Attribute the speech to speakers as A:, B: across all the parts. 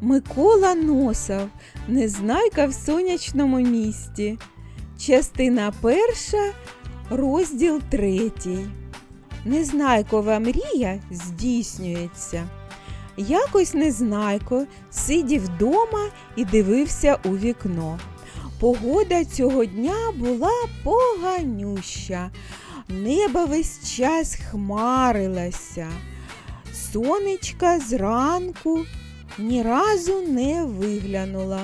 A: Микола Носов, Незнайка в сонячному місті. Частина перша, розділ третій. Незнайкова мрія здійснюється. Якось Незнайко сидів вдома і дивився у вікно. Погода цього дня була поганюща. Небо весь час хмарилося. Сонечка зранку ні разу не виглянула.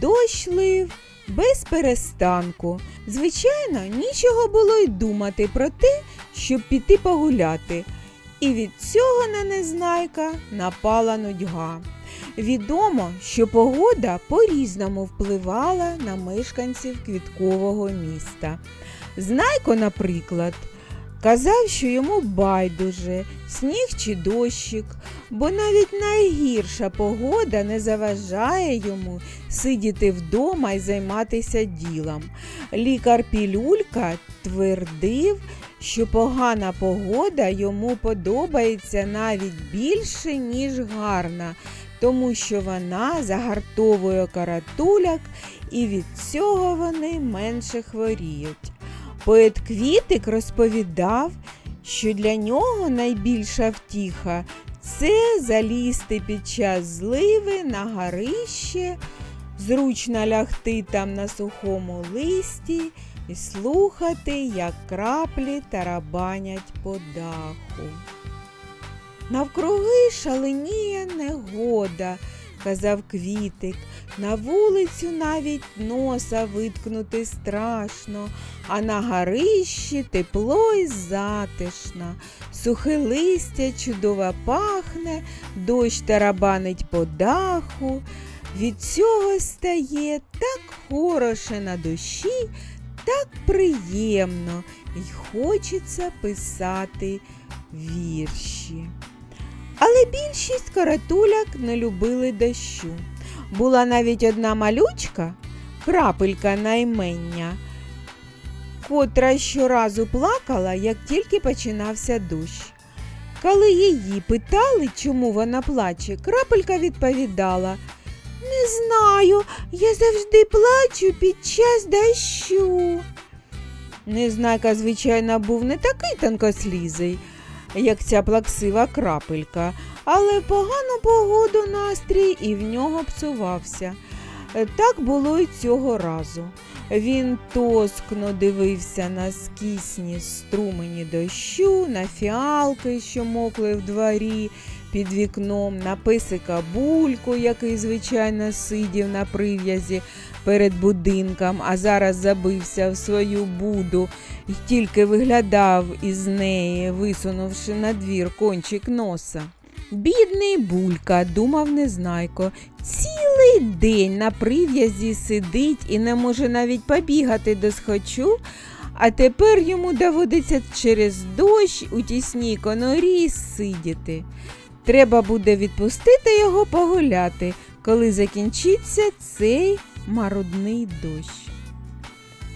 A: Дощ лив без перестанку. Звичайно, нічого було й думати про те, щоб піти погуляти. І від цього на незнайка напала нудьга. Відомо, що погода по-різному впливала на мешканців квіткового міста. Знайко, наприклад, казав, що йому байдуже, сніг чи дощик, бо навіть найгірша погода не заважає йому сидіти вдома і займатися ділом. Лікар Пілюлька твердив, що погана погода йому подобається навіть більше, ніж гарна, тому що вона загартовує каратуляк і від цього вони менше хворіють. Поет Квітик розповідав, що для нього найбільша втіха це залізти під час зливи на горище, зручно лягти там на сухому листі і слухати, як краплі тарабанять по даху. Навкруги шаленіє негода, казав квітик. На вулицю навіть носа виткнути страшно, а на горищі тепло й затишно. Сухе листя чудово пахне, дощ тарабанить по даху. Від цього стає так хороше на душі, так приємно і хочеться писати вірші. Але більшість каратуляк не любили дощу. Була навіть одна малючка, крапелька наймення, котра щоразу плакала, як тільки починався дощ. Коли її питали, чому вона плаче, крапелька відповідала Не знаю, я завжди плачу під час дощу. Незнайка, звичайно, був не такий тонкослізий, як ця плаксива крапелька, але погану погоду настрій і в нього псувався. Е, Так було й цього разу. Він тоскно дивився на скісні струмені дощу, на фіалки, що мокли в дворі під вікном, на писика бульку, який, звичайно, сидів на прив'язі перед будинком, а зараз забився в свою буду і тільки виглядав із неї, висунувши на двір кончик носа. Бідний булька, думав незнайко, цілий день на прив'язі сидить і не може навіть побігати до схочу, а тепер йому доводиться через дощ у тісній конорі сидіти. Треба буде відпустити його погуляти, коли закінчиться цей марудний дощ.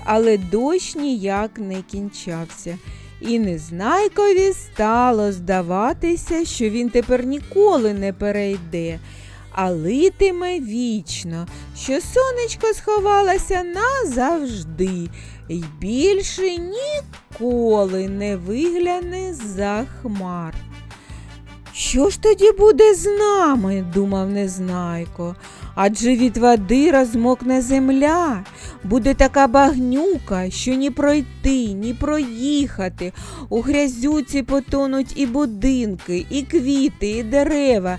A: Але дощ ніяк не кінчався, і незнайкові стало здаватися, що він тепер ніколи не перейде, а литиме вічно, що сонечко сховалося назавжди і більше ніколи не вигляне за хмар. Що ж тоді буде з нами? думав Незнайко. Адже від води розмокне земля, буде така багнюка, що ні пройти, ні проїхати. У грязюці потонуть і будинки, і квіти, і дерева.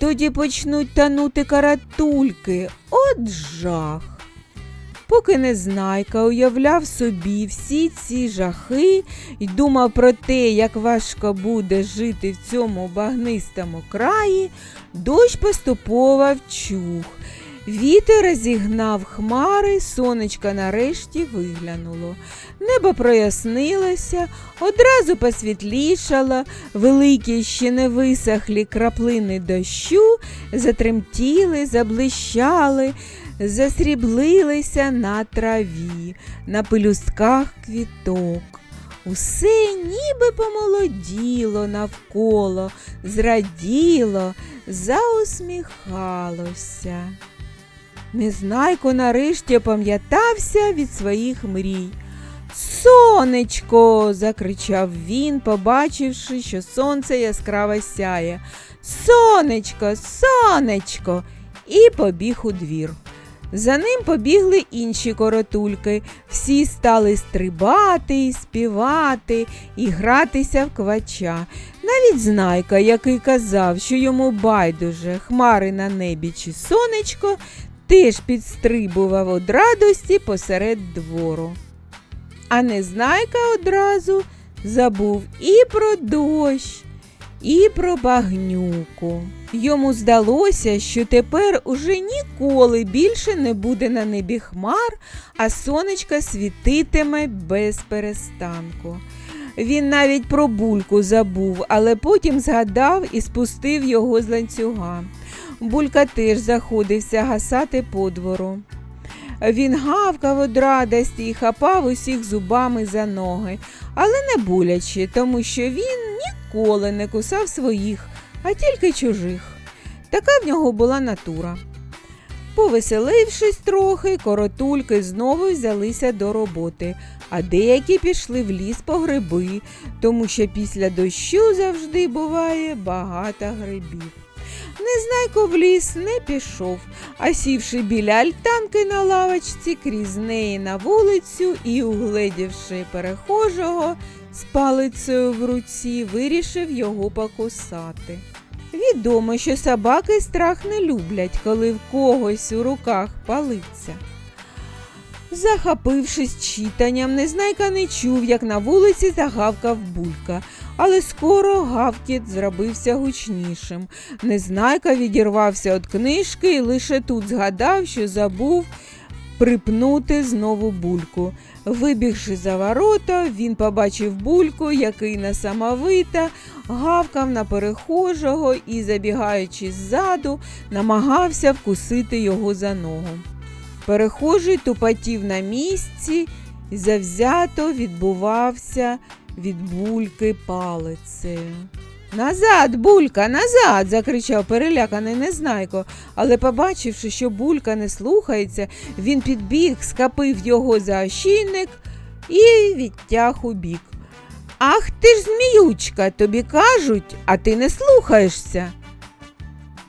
A: Тоді почнуть танути каратульки. От жах. Поки Незнайка уявляв собі всі ці жахи і думав про те, як важко буде жити в цьому багнистому краї, дощ поступово вчух. Вітер розігнав хмари, сонечко нарешті виглянуло. Небо прояснилося, одразу посвітлішало, великі ще не висохлі краплини дощу затремтіли, заблищали, засріблилися на траві, на пелюстках квіток. Усе ніби помолоділо навколо, зраділо, заусміхалося. Незнайко нарешті пам'ятався від своїх мрій. Сонечко. закричав він, побачивши, що сонце яскраво сяє. Сонечко, сонечко. І побіг у двір. За ним побігли інші коротульки. Всі стали стрибати, і співати і гратися в квача. Навіть знайка, який казав, що йому байдуже хмари на небі чи сонечко, теж підстрибував од радості посеред двору. А незнайка одразу забув і про дощ, і про багнюку. Йому здалося, що тепер уже ніколи більше не буде на небі хмар, а сонечко світитиме без перестанку. Він навіть про бульку забув, але потім згадав і спустив його з ланцюга. Булька теж заходився гасати по двору. Він гавкав од радості і хапав усіх зубами за ноги, але не боляче, тому що він ніколи не кусав своїх, а тільки чужих. Така в нього була натура. Повеселившись трохи, коротульки знову взялися до роботи, а деякі пішли в ліс по гриби, тому що після дощу завжди буває багато грибів. Незнайко в ліс не пішов, а сівши біля альтанки на лавочці, крізь неї на вулицю і, угледівши перехожого з палицею в руці, вирішив його покусати. Відомо, що собаки страх не люблять, коли в когось у руках палиться. Захопившись читанням, незнайка не чув, як на вулиці загавкав булька, але скоро гавкіт зробився гучнішим. Незнайка відірвався від книжки і лише тут згадав, що забув припнути знову бульку. Вибігши за ворота, він побачив бульку, який насамовита гавкав на перехожого і, забігаючи ззаду, намагався вкусити його за ногу. Перехожий тупотів на місці завзято відбувався від бульки палицею. Назад, булька, назад. закричав переляканий незнайко, але, побачивши, що булька не слухається, він підбіг, скапив його за ощійник і відтяг у бік. Ах ти ж зміючка, тобі кажуть, а ти не слухаєшся.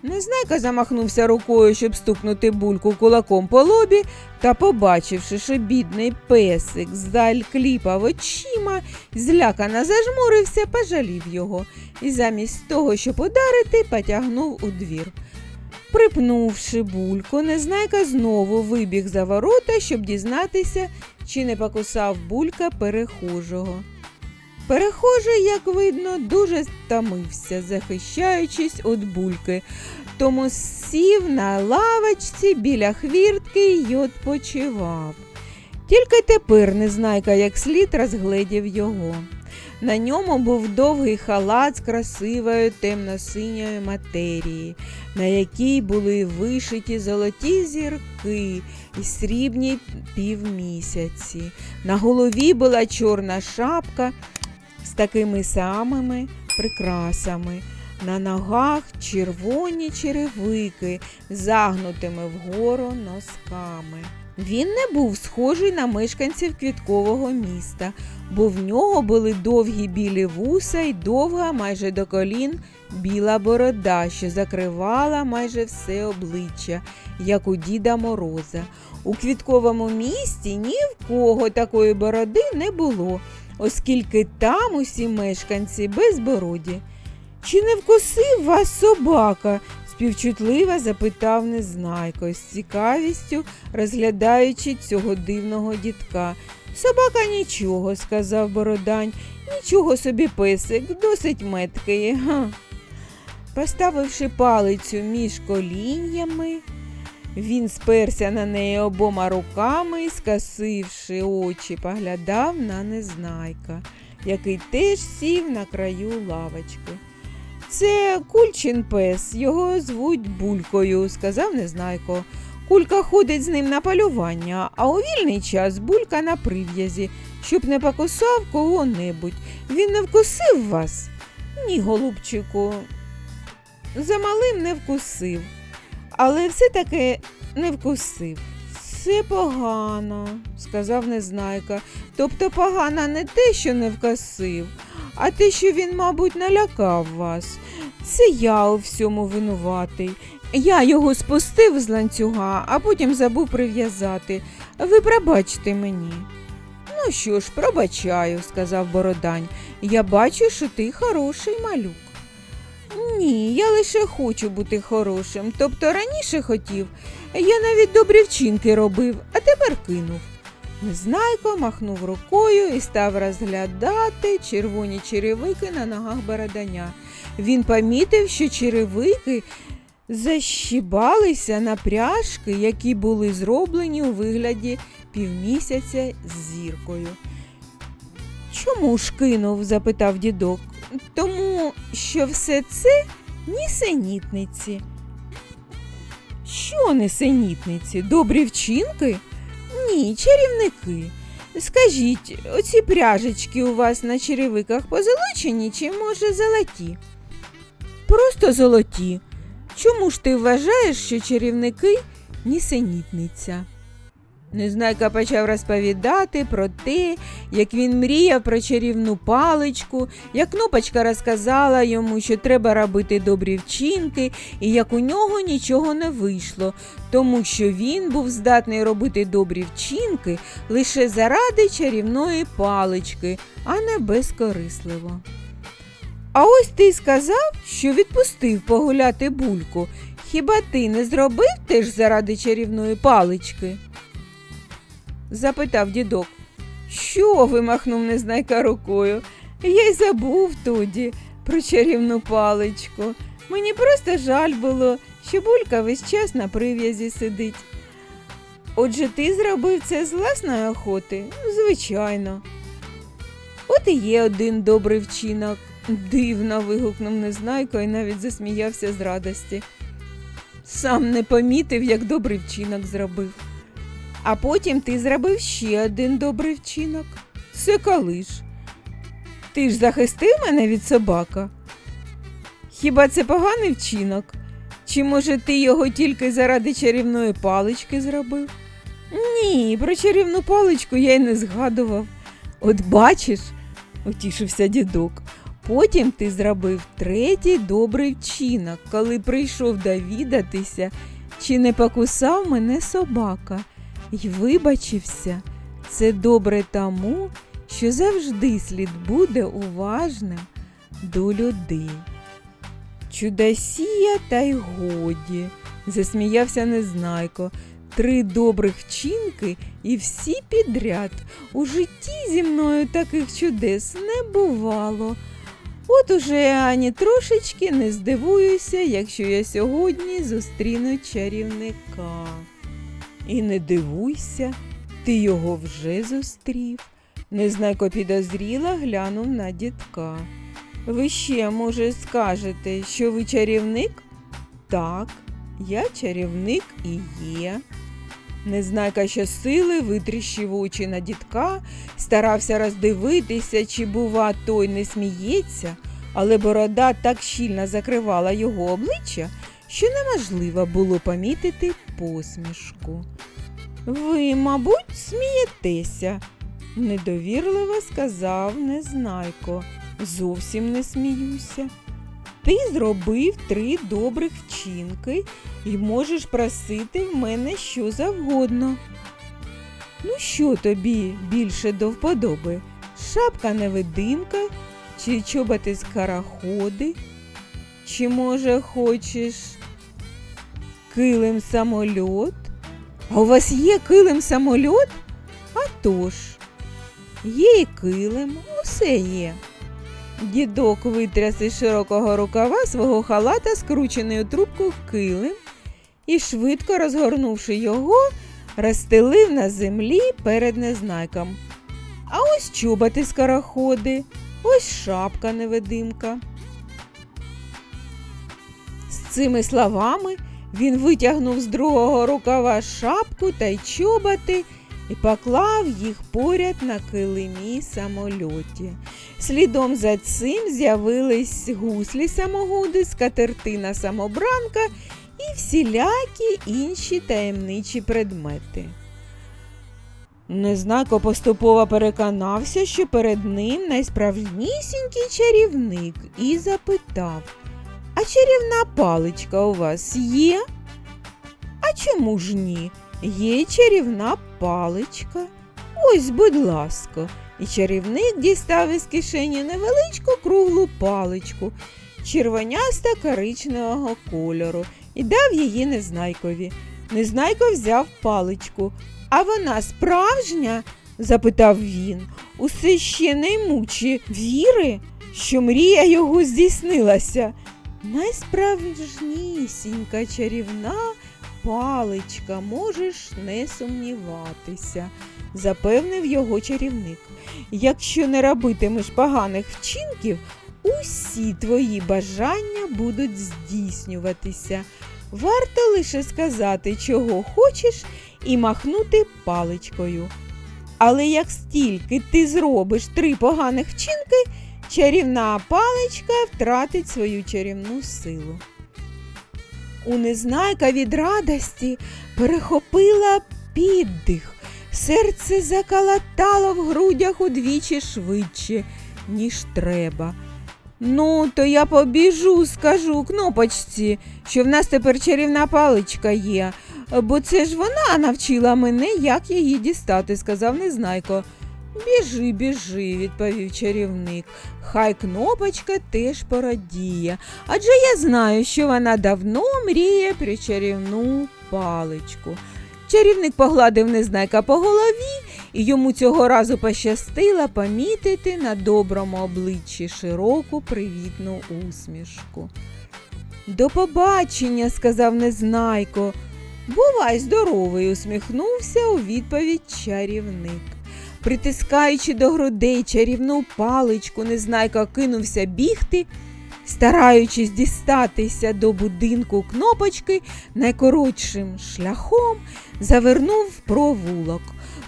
A: Незнайка замахнувся рукою, щоб стукнути бульку кулаком по лобі, та, побачивши, що бідний песик здаль кліпав очима, злякано зажмурився, пожалів його і замість того, щоб ударити, потягнув у двір. Припнувши бульку, незнайка знову вибіг за ворота, щоб дізнатися, чи не покусав булька перехожого. Перехожий, як видно, дуже стомився, захищаючись від бульки, тому сів на лавочці біля хвіртки й відпочивав. Тільки тепер незнайка як слід розгледів його. На ньому був довгий халат з красивої темно-синьої матерії, на якій були вишиті золоті зірки і срібні півмісяці. На голові була чорна шапка з такими самими прикрасами. На ногах червоні черевики, загнутими вгору носками. Він не був схожий на мешканців квіткового міста, бо в нього були довгі білі вуса і довга майже до колін біла борода, що закривала майже все обличчя, як у Діда Мороза. У квітковому місті ні в кого такої бороди не було, оскільки там усі мешканці безбороді. Чи не вкусив вас собака? співчутливо запитав незнайко, з цікавістю розглядаючи цього дивного дітка. Собака нічого, сказав Бородань, нічого собі песик, досить меткий. Га. Поставивши палицю між коліннями, він сперся на неї обома руками і, скасивши очі, поглядав на незнайка, який теж сів на краю лавочки. Це кульчин пес, його звуть булькою, сказав незнайко. Кулька ходить з ним на полювання, а у вільний час булька на прив'язі. щоб не покусав кого-небудь. Він не вкусив вас? Ні, голубчику, за малим не вкусив, але все-таки не вкусив. Це погано, сказав Незнайка. Тобто погано не те, що не вкусив, а те, що він, мабуть, налякав вас. Це я у всьому винуватий. Я його спустив з ланцюга, а потім забув прив'язати. Ви пробачте мені. Ну що ж, пробачаю, сказав Бородань. Я бачу, що ти хороший малюк. Ні, я лише хочу бути хорошим. Тобто раніше хотів, я навіть добрі вчинки робив, а тепер кинув. Незнайко махнув рукою і став розглядати червоні черевики на ногах бороданя. Він помітив, що черевики защібалися на пряжки, які були зроблені у вигляді півмісяця з зіркою. Чому ж кинув? запитав дідок. Тому що все це нісенітниці. Що несенітниці? Добрі вчинки? Ні, чарівники. Скажіть, оці пряжечки у вас на черевиках позолочені чи, може, золоті? Просто золоті. Чому ж ти вважаєш, що чарівники нісенітниця? Незнайка почав розповідати про те, як він мріяв про чарівну паличку, як кнопочка розказала йому, що треба робити добрі вчинки, і як у нього нічого не вийшло, тому що він був здатний робити добрі вчинки лише заради чарівної палички, а не безкорисливо. А ось ти сказав, що відпустив погуляти бульку. Хіба ти не зробив теж заради чарівної палички? Запитав дідок. Що? вимахнув незнайка рукою. Я й забув тоді про чарівну паличку. Мені просто жаль було, що булька весь час на прив'язі сидить. Отже, ти зробив це з власної охоти? Звичайно. От і є один добрий вчинок. Дивно. вигукнув незнайко і навіть засміявся з радості. Сам не помітив, як добрий вчинок зробив. А потім ти зробив ще один добрий вчинок. Це коли ж? Ти ж захистив мене від собака? Хіба це поганий вчинок? Чи може ти його тільки заради чарівної палички зробив? Ні, про чарівну паличку я й не згадував. От бачиш, утішився дідок. Потім ти зробив третій добрий вчинок, коли прийшов довідатися, чи не покусав мене собака, й вибачився. Це добре тому, що завжди слід буде уважним до людей. Чудосія та й годі, засміявся Незнайко. Три добрих вчинки і всі підряд. У житті зі мною таких чудес не бувало. От уже ані трошечки не здивуюся, якщо я сьогодні зустріну чарівника. І не дивуйся, ти його вже зустрів. Незнайко підозріла глянув на дідка. Ви ще, може, скажете, що ви чарівник? Так, я чарівник і є. Незнайка щосили витріщив очі на дідка, старався роздивитися, чи, бува, той не сміється, але борода так щільно закривала його обличчя, що неможливо було помітити посмішку. Ви, мабуть, смієтеся, недовірливо сказав Незнайко. Зовсім не сміюся. Ти зробив три добрих вчинки і можеш просити в мене що завгодно. Ну, що тобі більше до вподоби? Шапка невидимка, чи чоботи скороходи? Чи, може, хочеш килим самольот? А у вас є килим самольот? А тож, є і килим, усе є. Дідок витряс із широкого рукава свого халата скрученою трубку килим і, швидко розгорнувши його, розстелив на землі перед незнайком. А ось чоботи скороходи, ось шапка невидимка. З цими словами він витягнув з другого рукава шапку та й чоботи і поклав їх поряд на килимі самольоті. Слідом за цим з'явились гуслі самогуди, скатертина самобранка і всілякі інші таємничі предмети. Незнайко поступово переконався, що перед ним найсправжнісінький чарівник і запитав А чарівна паличка у вас є? А чому ж ні? Є чарівна паличка. Ось, будь ласка. І чарівник дістав із кишені невеличку круглу паличку, червоняста коричневого кольору, і дав її незнайкові. Незнайко взяв паличку. А вона справжня? запитав він. Усе ще не мучі віри, що мрія його здійснилася. Найсправжнісінька чарівна паличка, можеш не сумніватися, запевнив його чарівник. Якщо не робитимеш поганих вчинків, усі твої бажання будуть здійснюватися. Варто лише сказати, чого хочеш, і махнути паличкою. Але як стільки ти зробиш три поганих вчинки, чарівна паличка втратить свою чарівну силу. У від радості перехопила піддих. Серце закалатало в грудях удвічі швидше, ніж треба. Ну, то я побіжу, скажу кнопочці, що в нас тепер чарівна паличка є, бо це ж вона навчила мене, як її дістати, сказав незнайко. Біжи, біжи, відповів чарівник. Хай кнопочка теж порадіє, адже я знаю, що вона давно мріє про чарівну паличку. Чарівник погладив незнайка по голові, і йому цього разу пощастило помітити на доброму обличчі широку привітну усмішку. До побачення, сказав незнайко. Бувай здоровий, усміхнувся у відповідь чарівник. Притискаючи до грудей чарівну паличку, незнайка кинувся бігти, стараючись дістатися до будинку кнопочки найкоротшим шляхом, завернув в провулок.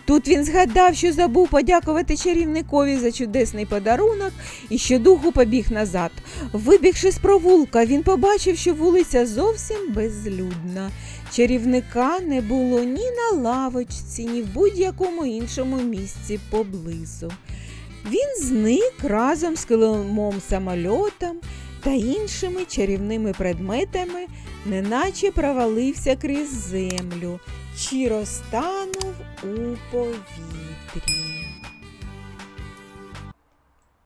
A: Тут він згадав, що забув подякувати чарівникові за чудесний подарунок і щодуху побіг назад. Вибігши з провулка, він побачив, що вулиця зовсім безлюдна. Чарівника не було ні на лавочці, ні в будь-якому іншому місці поблизу. Він зник разом з килимом самольотом та іншими чарівними предметами, неначе провалився крізь землю чи розтанув у повітрі.